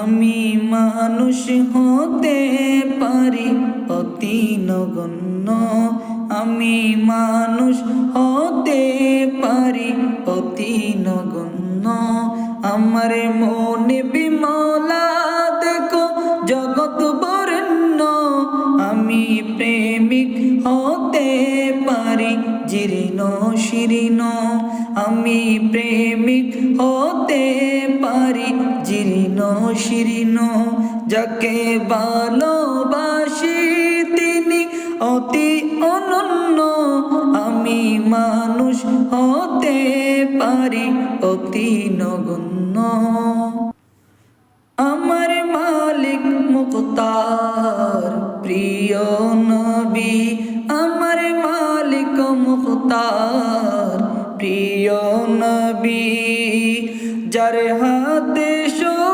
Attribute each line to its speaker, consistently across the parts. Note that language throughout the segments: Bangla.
Speaker 1: আমি মানুষ হতে পারি অতি নগণ্য আমি মানুষ হতে পারি অতি নগণ্য আমার মনে বিমলা, দেখো জগৎ বরেণ্য আমি প্রেমিক হতে পারি, জীর্ণ শিরীন আমি প্রেমিক হতে শিরীন যাকে ভালোবাসি তিনি অতি অনন্য। আমি মানুষ হতে পারি অতি নগণ্য। আমার মালিক মুক্তার প্রিয় নবী। আমার মালিক মুক্তার প্রিয় নবী। যার হাতে সকল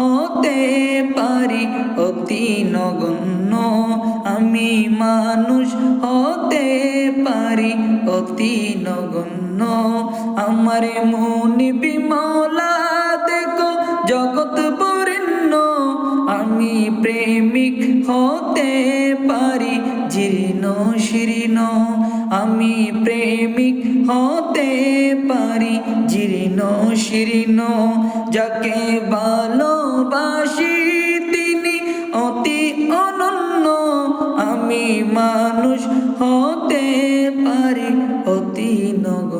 Speaker 1: হতে পারি অতি নগণ্য। আমি মানুষ হতে পারি অতি নগণ্য। আমার মনি বিমলা, দেখো জগৎ বরেণ্য। আমি প্রেমিক হতে পারি জীর্ণ শিরীন আমি প্রেমিক হতে পারি জীর্ণ শিরীন যাকে ভালোবাসি আমি মানুষ হতে পারি অতি নগ